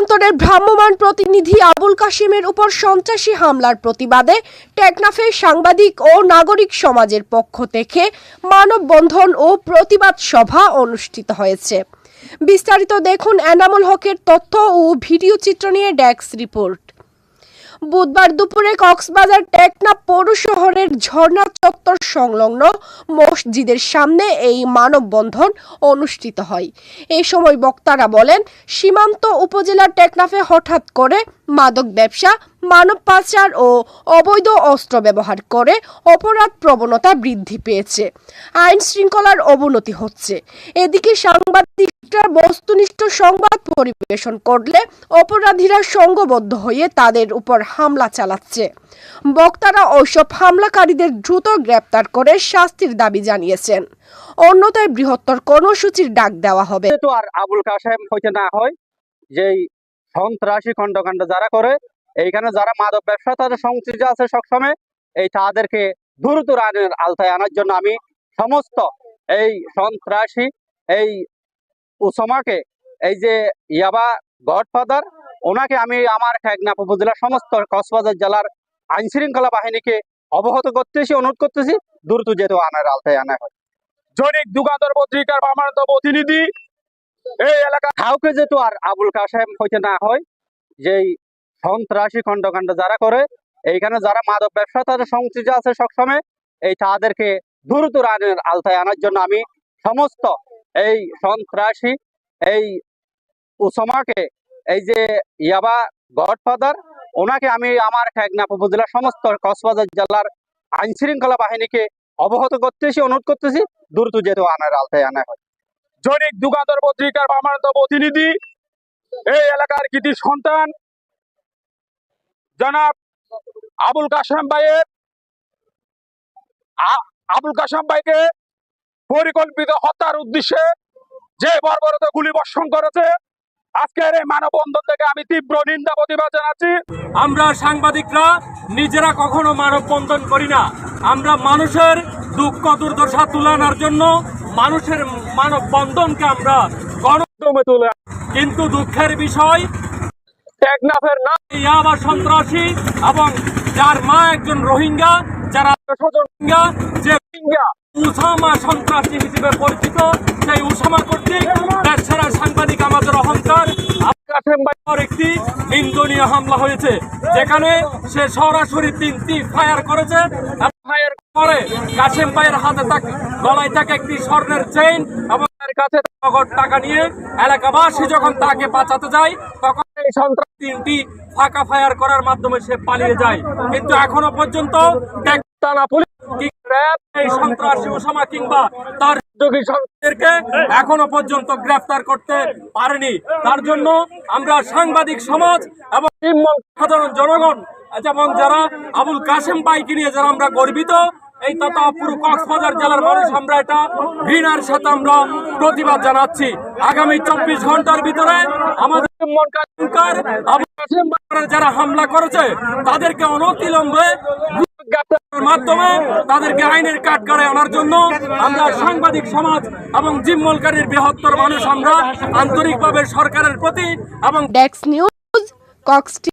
যুগান্তরের ভ্রাম্যমাণ প্রতিনিধি আবুল কাশিমের উপর সন্ত্রাসী হামলার প্রতিবাদে টেকনাফের সাংবাদিক ও নাগরিক সমাজের পক্ষ থেকে মানববন্ধন ও প্রতিবাদ সভা অনুষ্ঠিত হয়েছে। বিস্তারিত দেখুন এনামুল হকের তথ্য ও ভিডিও চিত্র নিয়ে ডেস্ক রিপোর্ট। বুধবার দুপুরে কক্সবাজার টেকনাফ পৌর শহরের ঝর্ণা চত্বর সংলগ্ন মসজিদের সামনে এই মানববন্ধন অনুষ্ঠিত হয়। এই সময় বক্তারা বলেন, সীমান্ত উপজেলার টেকনাফে হঠাৎ করে মাদক ব্যবসা, মানব পাচার ও অবৈধ অস্ত্র ব্যবহার করে অপরাধ প্রবণতা বৃদ্ধি পেয়েছে। আইন শৃঙ্খলার অবনতি হচ্ছে। এদিকে সাংবাদিকরা বস্তুনিষ্ঠ সংবাদ পরিবেশন করলে অপরাধীরা সংঘবদ্ধ হয়ে তাদের উপর হামলা চালাচ্ছে। বক্তারা ওইসব হামলাকারীদের দ্রুত গ্রেপ্তার করে শাস্তির দাবি জানিয়েছেন। অন্যথায় বৃহত্তর কর্মসূচির ডাক দেওয়া হবে। তো আর আবুল কাসেম হইতে না হয়, যেই সন্ত্রাসী খণ্ডকাণ্ড যারা করে, এইখানে যারা মাদক ব্যবসা, তাদের সংশ্লিষ্ট আছে সবসময়, এই তাদেরকে দ্রুত আইনের আলতায় আনার জন্য আমি সমস্ত এই সন্ত্রাসী, এই উসমাকে এই যে ইয়াবা গডফাদার, ওনাকে আমি আমার টেকনাফ উপজেলার সমস্ত কক্সবাজার জেলার আইন শৃঙ্খলা বাহিনীকে অবগত করতেছি, অনুরোধ করতেছি, দ্রুত যেহেতু আনার আলতায় আনা হয়। জনিক যুগান্তর পত্রিকার প্রমাণিত প্রতিনিধি, এই এলাকা কাউকে যেহেতু আর আবুল কাসেম হইতে না হয়, যেই সন্ত্রাসী খণ্ডকাণ্ড যারা করে, এইখানে যারা মাদক ব্যবসা, তাদের সংশ্লিষ্ট আছে সবসময়, এই তাদেরকে দ্রুত আইনের আলতায় আনার জন্য আমি সমস্ত এই সন্ত্রাসী, এই উসমাকে এই যে ইয়াবা গডফাদার, ওনাকে আমি আমার টেকনাফ উপজেলার সমস্ত কক্সবাজার জেলার আইন শৃঙ্খলা বাহিনীকে অবগত করতেছি, অনুরোধ করতেছি, দ্রুত যেহেতু আনার আলতায় আনা হয়। জনিক যুগান্তর পত্রিকার প্রমাণিত প্রতিনিধি, এই এলাকার কৃতি সন্তান, জনাব আবুল কাসেম ভাইয়ের আবুল কাসেম ভাইকে পরিকল্পিত হত্যার উদ্দেশ্যে যে বর্বরত গুলি বর্ষণ করেছে আজকের এই মানববন্ধন থেকে আমি তীব্র নিন্দা প্রতিবাদ জানাচ্ছি। আমরা সাংবাদিকরা নিজেরা কখনো মানববন্ধন করি না। আমরা মানুষের দুঃখ দুর্দশা তুলানোর জন্য মানুষের মানববন্ধনকে আমরা গণমাধ্যমে তুলে কিন্তু দুঃখের বিষয় টেকনাফের নাম ইয়াবা সন্ত্রাসী এবং যার মা একজন রোহিঙ্গা যারা রোহিঙ্গা যে রোহিঙ্গা। উসামা সন্ত্রাসী হিসেবে পরিচিত। সেই উসামা কর্তৃক দেশ সেরা সাংবাদিক আমাদের অহংকার। একটি নিন্দনীয় হামলা হয়েছে, যেখানে সে সরাসরি তিনটি ফায়ার করেছে। ফায়ার করে কাসেম ভাইয়ের হাতে তাকে গলায় থাকে একটি স্বর্ণের চেইন এবং তার কাছে নগদ টাকা নিয়ে এলাকাবাসী যখন তাকে বাঁচাতে যায়, তখন এই সন্ত্রাস তিনটি ফাঁকা ফায়ার করার মাধ্যমে সে পালিয়ে যায়। কিন্তু এখনও পর্যন্ত পুলিশ এখনও পর্যন্ত গ্রেফতার করতে পারেনি। তার জন্য আমরা সাংবাদিক সমাজ এবং সাধারণ জনগণ, যেমন যারা আবুল কাসেম বাইকে নিয়ে যারা আমরা গর্বিত, এই তথা পুরো কক্সবাজার জেলার মানুষ, আমরা এটা ঘৃণার সাথে আমরা প্রতিবাদ জানাচ্ছি। আগামী চব্বিশ ঘণ্টার ভিতরে আমাদের যারা হামলা করেছে, তাদেরকে অনতিলম্বে মাধ্যমে তাদেরকে আইনের আনার জন্য আমরা সাংবাদিক সমাজ এবং জিম্মলকারীর বৃহত্তর আন্তরিকভাবে সরকারের প্রতি এবং ডেক্স নিউজ কক্স